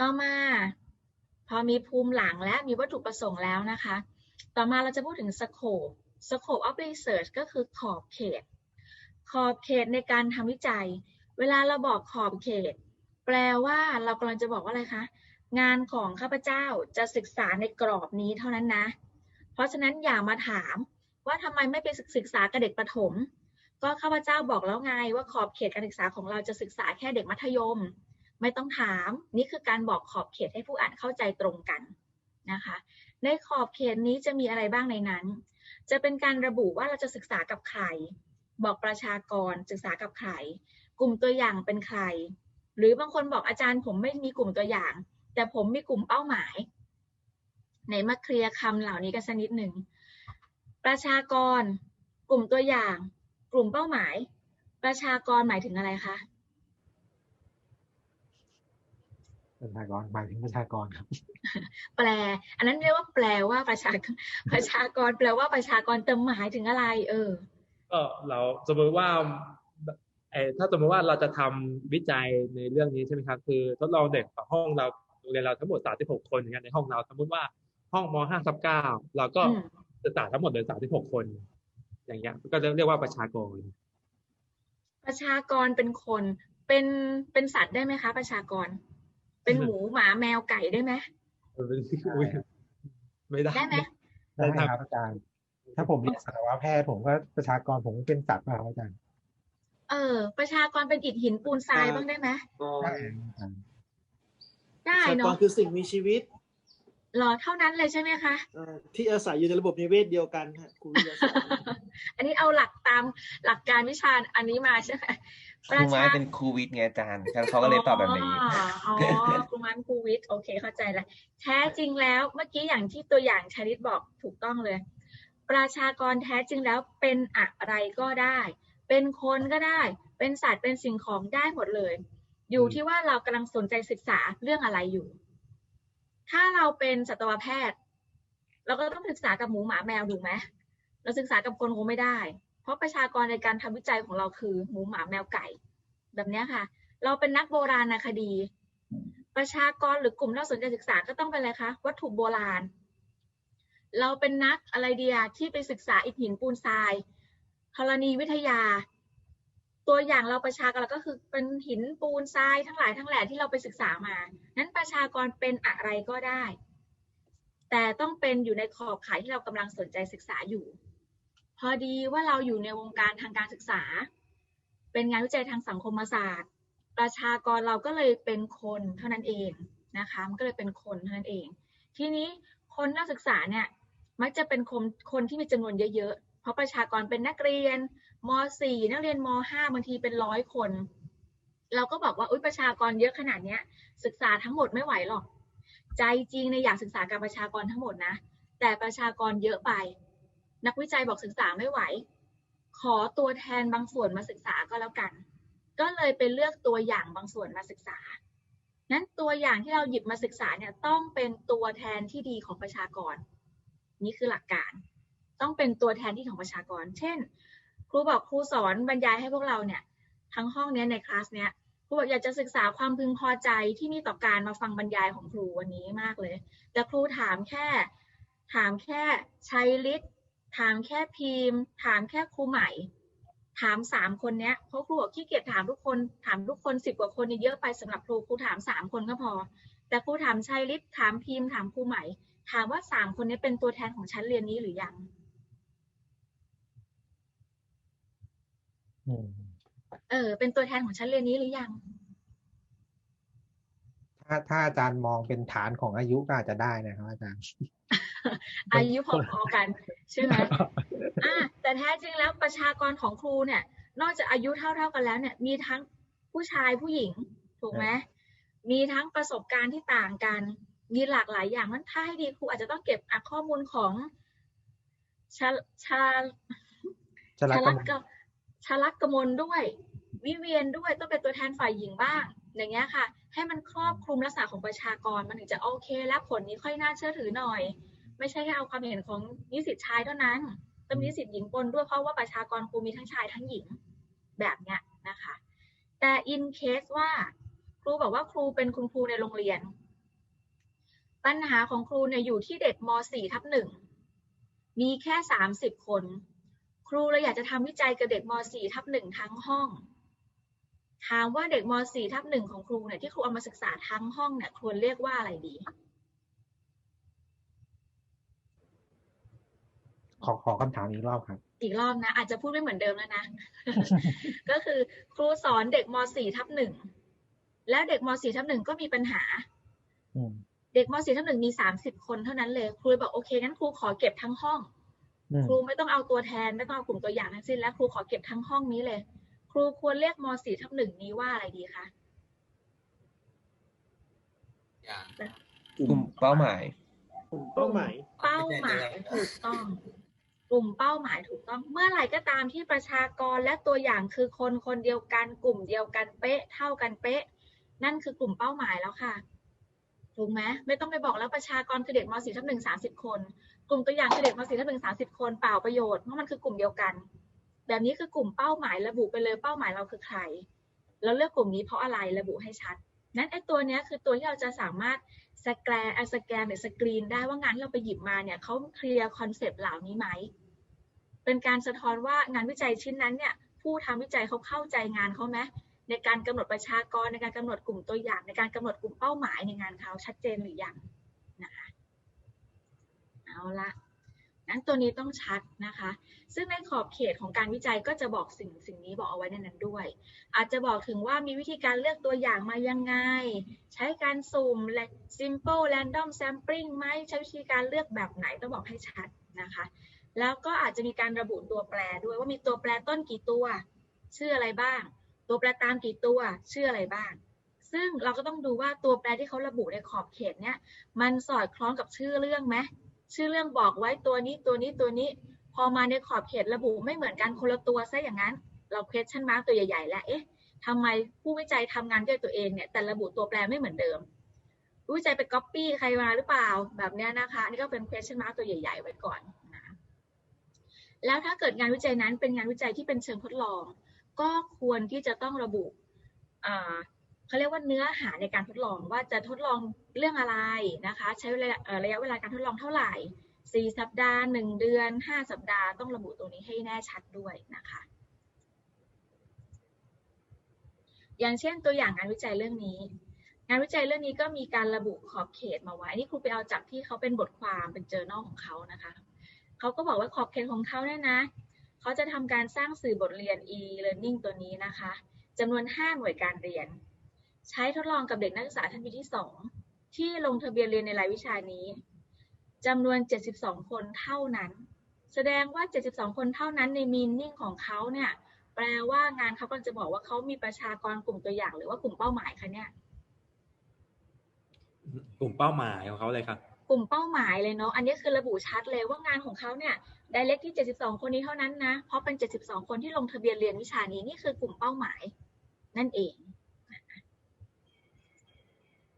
ต่อมา พอมีภูมิหลังและมีวัตถุประสงค์แล้วนะคะ ต่อมาเราจะพูดถึง scope scope of research ก็คือขอบเขต ขอบเขตในการทำวิจัย เวลาเราบอกขอบเขต แปลว่าเรากำลังจะบอกว่าอะไรคะ งานของข้าพเจ้าจะศึกษาในกรอบนี้เท่านั้นนะ เพราะฉะนั้นอย่ามาถามว่าทำไมไม่ไปศึกษากับเด็กประถม ก็ข้าพเจ้าบอกแล้วไงว่าขอบเขตการศึกษาของเราจะศึกษาแค่เด็กมัธยม ไม่ต้องถาม นี่คือการบอกขอบเขตให้ผู้อ่านเข้าใจตรงกันนะคะ ในขอบเขตนี้จะมีอะไรบ้างในนั้น จะเป็นการระบุว่าเราจะศึกษากับใคร บอกประชากรศึกษากับใคร กลุ่มตัวอย่างเป็นใคร หรือบางคนบอกอาจารย์ผมไม่มีกลุ่มตัวอย่าง แต่ผมมีกลุ่มเป้าหมายไหนมาเคลียร์คำเหล่านี้กันสักนิดหนึ่ง ประชากร กลุ่มตัวอย่าง กลุ่มเป้าหมาย ประชากรหมายถึงอะไรคะ ประชากรหมายถึงประชากรครับ แปล อันนั้นเรียกว่าแปลว่าประชากรประชากร แปลว่าประชากรเติมหมายถึงอะไร เออ ก็เราสมมติว่าเออถ้าสมมติว่าเราจะทำวิจัยในเรื่องนี้ใช่ไหมครับคือ ทดลองเด็กของห้องเราโรงเรียนเราทั้งหมด 36 คนอย่างเงี้ยในห้องเราสมมติว่าห้องม 5 ทับ9เราก็อืมศึกษาทั้งหมดเลย 36 คน อย่างเงี้ย ก็จะเรียกว่าประชากร ประชากรเป็นคนเป็นเป็นสัตว์ได้ไหมคะ ประชากร เป็นหมูหมาแมวไก่ได้ไหมเอออุ๊ยไม่ได้ได้ไหมได้ครับอาจารย์ ถ้าผมเรียนสัตวแพทย์ผมก็ประชากรผมก็เป็นสัตว์มาครับอาจารย์ เออ ประชากรเป็นอิฐหินปูนทรายบ้างได้ไหมได้อาจารย์ได้สัตว์ก่อเนาะนคือสิ่งมีชีวิตหรอเท่านั้นเลยใช่ไหมคะเอ่อที่อาศัยอยู่ในระบบนิเวศเดียวกันฮะครูวิทยาศาสตร์อันนี้เอาหลักตามหลักการวิชาอันนี้มาใช่ไหม ครูไม้เป็นครูวิทย์ไงอาจารย์เขาก็เลยตอบแบบนี้อ๋ออ๋อครูมันครูวิทย์โอเคเข้าใจแล้วแท้จริงแล้วเมื่อกี้อย่างที่ตัวอย่างชาลิตบอกถูกต้องเลย ประชากรแท้จริงแล้วเป็นอะไรก็ได้ เป็นคนก็ได้ เป็นสัตว์เป็นสิ่งของได้หมดเลย อยู่ที่ว่าเรากำลังสนใจศึกษาเรื่องอะไรอยู่ ถ้าเราเป็นสัตวแพทย์ เราก็ต้องศึกษากับหมูหมาแมวถูกไหมเราศึกษากับคนคงไม่ได้ เพราะประชากรในการทำวิจัยของเราคือหมูหมาแมวไก่ แบบนี้ค่ะ เราเป็นนักโบราณคดี ประชากรหรือกลุ่มเราสนใจศึกษาก็ต้องเป็นอะไรคะวัตถุโบราณ เราเป็นนักอะไรเดียที่ไปศึกษาอิฐหินปูนทรายธรณีวิทยา ตัวอย่างเราประชากรก็คือเป็นหินปูนทรายทั้งหลายทั้งแหล่ที่เราไปศึกษามา นั้นประชากรเป็นอะไรก็ได้ แต่ต้องเป็นอยู่ในขอบข่ายที่เรากำลังสนใจศึกษาอยู่ พอดีว่าเราอยู่ในวงการทางการศึกษา เป็นงานวิจัยทางสังคมศาสตร์ ประชากรเราก็เลยเป็นคนเท่านั้นเองนะคะมันก็เลยเป็นคนเท่านั้นเอง ทีนี้คนนักศึกษาเนี่ยมักจะเป็นคนคนที่มีจำนวนเยอะๆ เพราะประชากรเป็นนักเรียนม .4 นักเรียนม .5 บางทีเป็นร้อยคน เราก็บอกว่าอุ้ยประชากรเยอะขนาดเนี้ยศึกษาทั้งหมดไม่ไหวหรอก ใจจริงในอยากศึกษากับประชากรทั้งหมดนะ แต่ประชากรเยอะไป นักวิจัยบอกศึกษาไม่ไหว ขอตัวแทนบางส่วนมาศึกษาก็แล้วกัน ก็เลยไปเลือกตัวอย่างบางส่วนมาศึกษา นั้นตัวอย่างที่เราหยิบมาศึกษาเนี่ยต้องเป็นตัวแทนที่ดีของประชากร นี่คือหลักการ ต้องเป็นตัวแทนที่ของประชากร เช่น ครูบอกครูสอนบรรยายให้พวกเราเนี่ยทั้งห้องเนี้ยในคลาสเนี้ยครูบอกอยากจะศึกษาความพึงพอใจที่มีต่อการมาฟังบรรยายของครูวันนี้มากเลย แต่ครูถามแค่ ถามแค่ใชัยฤทธิ์ ถามแค่พิมพ์ ถามแค่ครูใหม่ ถามสามคนเนี้ยเพราะครูบอกขี้เกียจถามทุกคน ถามทุกคนสิบกว่าคนเนี่ยเยอะไปสำหรับครูครูถามสามคนก็พอ แต่ครูถามชัยฤทธิ์ถามพิมพ์ถามครูใหม่ ถามว่าสามคนนี้เป็นตัวแทนของชั้นเรียนนี้หรือยังอืมเออ เป็นตัวแทนของชั้นเรียนนี้หรือยัง ถ้าถ้าอาจารย์มองเป็นฐานของอายุก็อาจจะได้นะครับอาจารย์ อายุพอๆกันใช่ไหมอ่าแต่แท้จริงแล้วประชากรของครูเนี่ย นอกจากอายุเท่า ๆกันแล้วเนี่ย มีทั้งผู้ชายผู้หญิงถูกไหมมีทั้งประสบการณ์ที่ต่างกัน มีหลากหลายอย่างนั้นถ้าให้ดีครูอาจจะต้องเก็บอะข้อมูลของชาชาชลักกมลกชาลักกมลด้วย วิเวียนด้วยต้องเป็นตัวแทนฝ่ายหญิงบ้าง อย่างเงี้ยค่ะ ให้มันครอบคลุมลักษณะของประชากรมันถึงจะโอเค และผลนี้ค่อยน่าเชื่อถือหน่อย ไม่ใช่แค่เอาความเห็นของนิสิตชายเท่านั้นต้องมีนิสิตหญิงปนด้วยเพราะว่าประชากรครูมีทั้งชายทั้งหญิงแบบเนี้ยนะคะ แต่ in case ว่าครูบอกว่าครูเป็นคุณครูในโรงเรียน ปัญหาของครูเนี่ยอยู่ที่เด็กม .4 ทับหนึ่งมีแค่ 30 คน ครูเลยอยากจะทำวิจัยกับเด็กม .4 ทับหนึ่งทั้งห้องถามว่าเด็กม .4 ทับหนึ่งของครูเนี่ยที่ครูเอามาศึกษาทั้งห้องเนี่ยควรเรียกว่าอะไรดี ขอขอคำถามอีกรอบครับ อีกรอบนะ อาจจะพูดไม่เหมือนเดิมแล้วนะ ก็คือครูสอนเด็กม .4 ทับหนึ่งแล้วเด็กม .4 ทับหนึ่งก็มีปัญหาอืมเด็กม .4 ทับหนึ่งมี30คนเท่านั้นเลยครูเลยบอกโอเคงั้นครูขอเก็บทั้งห้องอืมครูไม่ต้องเอาตัวแทนไม่ต้องเอากลุ่มตัวอย่างทั้งสิ้นแล้วครูขอเก็บทั้งห้องนี้เลย ครูควรเรียกม .4 ทับหนึ่งนี้ว่าอะไรดีคะกลุ่มเป้าหมายกลุ่มเป้าหมาย เป้าหมายถูกต้อง กลุ่มเป้าหมายถูกต้อง เมื่อไหร่ก็ตามที่ประชากรและตัวอย่างคือคนคนเดียวกันกลุ่มเดียวกันเป๊ะ เท่ากันเป๊ะ นั่นคือกลุ่มเป้าหมายแล้วค่ะถูกไหมไม่ต้องไปบอกแล้วประชากรคือเด็กม .4 ทับหนึ่งสาสิบคน กลุ่มตัวอย่างคือเด็กม .4 ทับหนึ่งสาสิบคนเปล่าประโยชน์เพราะมันคือกลุ่มเดียวกัน แบบนี้คือกลุ่มเป้าหมายระบุไปเลยเป้าหมายเราคือใคร เราเลือกกลุ่มนี้เพราะอะไรระบุให้ชัด นั้นไอ้ตัวนี้คือตัวที่เราจะสามารถสแกนอะสแกนหรือสกรีนได้ว่างานที่เราไปหยิบมาเนี่ยเขาเคลียร์คอนเซปต์เหล่านี้ไหม เป็นการสะท้อนว่างานวิจัยชิ้นนั้นเนี่ยผู้ทำวิจัยเขาเข้าใจงานเขาไหมในการกำหนดประชากรในการกำหนดกลุ่มตัวอย่าง ในการกำหนดกลุ่มเป้าหมายในงานเขาชัดเจนหรือยังนะคะเอาละ นั้นตัวนี้ต้องชัดนะคะ ซึ่งในขอบเขตของการวิจัยก็จะบอกสิ่งสิ่งนี้บอกเอาไว้ในนั้นด้วย อาจจะบอกถึงว่ามีวิธีการเลือกตัวอย่างมายังไง ใช้การสุ่มและ simple random sampling ไหมใช้วิธีการเลือกแบบไหนต้องบอกให้ชัดนะคะ แล้วก็อาจจะมีการระบุตัวแปรด้วยว่ามีตัวแปรต้นกี่ตัว ชื่ออะไรบ้าง ตัวแปรตามกี่ตัว ชื่ออะไรบ้างซึ่งเราก็ต้องดูว่าตัวแปรที่เขาระบุในขอบเขตเนี้ยมันสอดคล้องกับชื่อเรื่องไหม ชื่อเรื่องบอกไว้ตัวนี้ตัวนี้ตัวนี้ พอมาในขอบเขตระบุไม่เหมือนกันคนละตัวซะอย่างนั้น เรา question mark ตัวใหญ่ๆ แล้วเอ๊ะทำไมผู้วิจัยทำงานด้วยตัวเองเนี่ยแต่ระบุตัวแปรไม่เหมือนเดิมผู้วิจัยไป copy ใครมาหรือเปล่าแบบนี้นะคะนี่ก็เป็น question mark ตัวใหญ่ ๆ ไว้ก่อนนะแล้วถ้าเกิดงานวิจัยนั้นเป็นงานวิจัยที่เป็นเชิงทดลอง ก็ควรที่จะต้องระบุ เขาเรียกว่าเนื้อหาในการทดลองว่าจะทดลองเรื่องอะไรนะคะ ใช้ระยะเวลาการทดลองเท่าไหร่สี่สัปดาห์หนึ่งเดือนห้าสัปดาห์ต้องระบุตรงนี้ให้แน่ชัดด้วยนะคะ อย่างเช่นตัวอย่างงานวิจัยเรื่องนี้ งานวิจัยเรื่องนี้ก็มีการระบุขอบเขตมาไว้อันนี่ครูไปเอาจากที่เขาเป็นบทความเป็นเจอ r n a l ของเขานะคะเขาก็บอกว่าขอบเขตของเขาเนี่ยนะเขาจะทำการสร้างสื่อบทเรียน e-learning ตัวนี้นะคะจำนวน 5 หน่วยการเรียน ใช้ทดลองกับเด็กนักศึกษาชั้นปีที่ 2 ที่ลงทะเบียนเรียนในรายวิชานี้จำนวน 72 คนเท่านั้น แสดงว่า 72 คนเท่านั้นในมีนิ่งของเขาเนี่ยแปลว่างานเขากำลังจะบอกว่าเขามีประชากรกลุ่มตัวอย่าง หรือว่ากลุ่มเป้าหมายคะเนี่ยกลุ่มเป้าหมายของเขาเลยครับ กลุ่มเป้าหมายเลยเนาะอันนี้คือระบุชัดเลยว่างานของเขาเนี่ย direct ที่ 72 คนนี้เท่านั้นนะเพราะเป็น 72 คนที่ลงทะเบียนเรียนวิชานี้นี่คือกลุ่มเป้าหมาย นั่นเอง